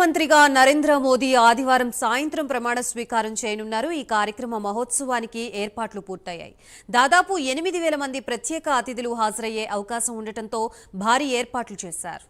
ప్రధానమంత్రిగా నరేంద్ర మోదీ ఆదివారం సాయంత్రం ప్రమాణ స్వీకారం చేయనున్నారు. ఈ కార్యక్రమ మహోత్సవానికి ఏర్పాట్లు పూర్తయ్యాయి. దాదాపు ఎనిమిది వేల మంది ప్రత్యేక అతిథులు హాజరయ్యే అవకాశం ఉండటంతో భారీ ఏర్పాట్లు చేశారు.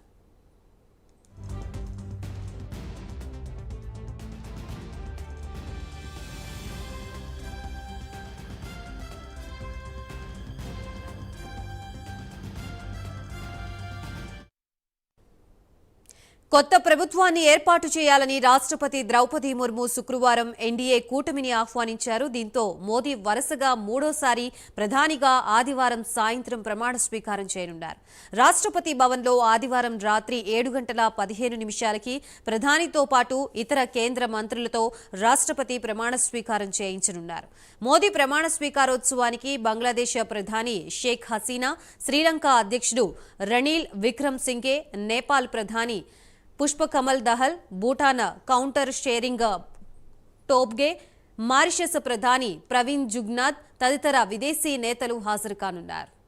కొత్త ప్రభుత్వాన్ని ఏర్పాటు చేయాలని రాష్ట్రపతి ద్రౌపది ముర్ము శుక్రవారం ఎన్డీఏ కూటమిని ఆహ్వానించారు. దీంతో మోదీ వరుసగా మూడోసారి ప్రధానిగా ఆదివారం సాయంత్రం ప్రమాణ స్వీకారం చేయనున్నారు. రాష్ట్రపతి భవన్లో ఆదివారం రాత్రి ఏడు గంటల పదిహేను నిమిషాలకి ప్రధానితో పాటు ఇతర కేంద్ర మంత్రులతో రాష్ట్రపతి ప్రమాణ స్వీకారం చేయించనున్నారు. మోదీ ప్రమాణ స్వీకారోత్సవానికి బంగ్లాదేశ్ ప్రధాని షేక్ హసీనా శ్రీలంక అధ్యక్షుడు రణీల్ విక్రమ్ సింగే నేపాల్ ప్రధాని పుష్పకమల్ దహల్ భూటాన్ కౌంటర్ షేరింగ్ టోబ్గే మారిషస్ ప్రధాని ప్రవీణ్ జుగ్నాథ్ తదితర విదేశీ నేతలు హాజరు కానున్నారు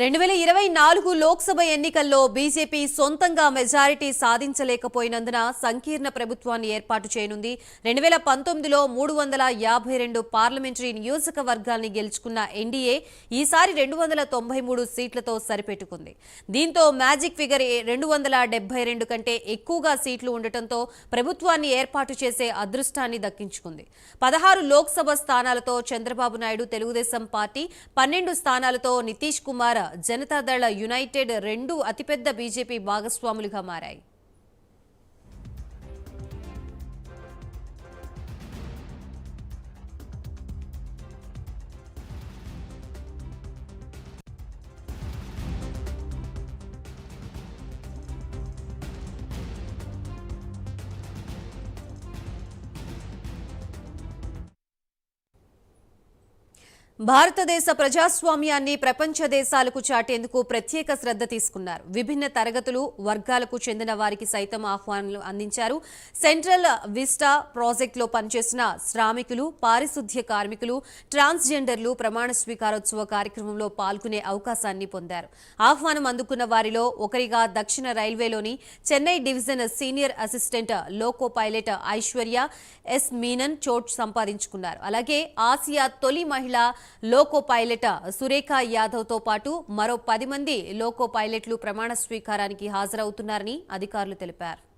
రెండు వేల ఇరవై నాలుగు లోక్సభ ఎన్నికల్లో బీజేపీ సొంతంగా మెజారిటీ సాధించలేకపోయినందున సంకీర్ణ ప్రభుత్వాన్ని ఏర్పాటు చేయనుంది. రెండు వేల పంతొమ్మిదిలో మూడు వందల యాభై రెండు పార్లమెంటరీ నియోజకవర్గాల్ని గెలుచుకున్న ఎన్డీఏ ఈసారి రెండు వందల తొంభై మూడు సీట్లతో సరిపెట్టుకుంది. దీంతో మ్యాజిక్ ఫిగర్ రెండు వందల డెబ్బై రెండు కంటే ఎక్కువగా సీట్లు ఉండటంతో ప్రభుత్వాన్ని ఏర్పాటు చేసే అదృష్టాన్ని దక్కించుకుంది. పదహారు లోక్సభ స్థానాలతో చంద్రబాబు నాయుడు తెలుగుదేశం పార్టీ పన్నెండు స్థానాలతో నితీష్ కుమార్ జనతాదళ యునైటెడ్ రెండు అతిపెద్ద బీజేపీ భాగస్వాములుగా మారాయి. భారతదేశ ప్రజాస్వామ్యాన్ని ప్రపంచ దేశాలకు చాటేందుకు ప్రత్యేక శ్రద్ధ తీసుకున్నారు. విభిన్న తరగతులు వర్గాలకు చెందిన వారికి సైతం ఆహ్వానాలు అందించారు. సెంట్రల్ విస్టా ప్రాజెక్టులో పనిచేసిన శ్రామికులు పారిశుద్ధ్య కార్మికులు ట్రాన్స్జెండర్లు ప్రమాణ స్వీకారోత్సవ కార్యక్రమంలో పాల్గొనే అవకాశాన్ని పొందారు. ఆహ్వానం అందుకున్న వారిలో ఒకరిగా దక్షిణ రైల్వేలోని Chennai division senior assistant loco pilot Aishwarya S Menon చోట్ సంపాదించుకున్నారు. అలాగే ఆసియా తొలి మహిళ లోకో పైలట్ సురేఖ యాదవ్తో పాటు మరో పది మంది లోకో పైలట్లు ప్రమాణ స్వీకారానికి హాజరవుతున్నారని అధికారులు తెలిపారు.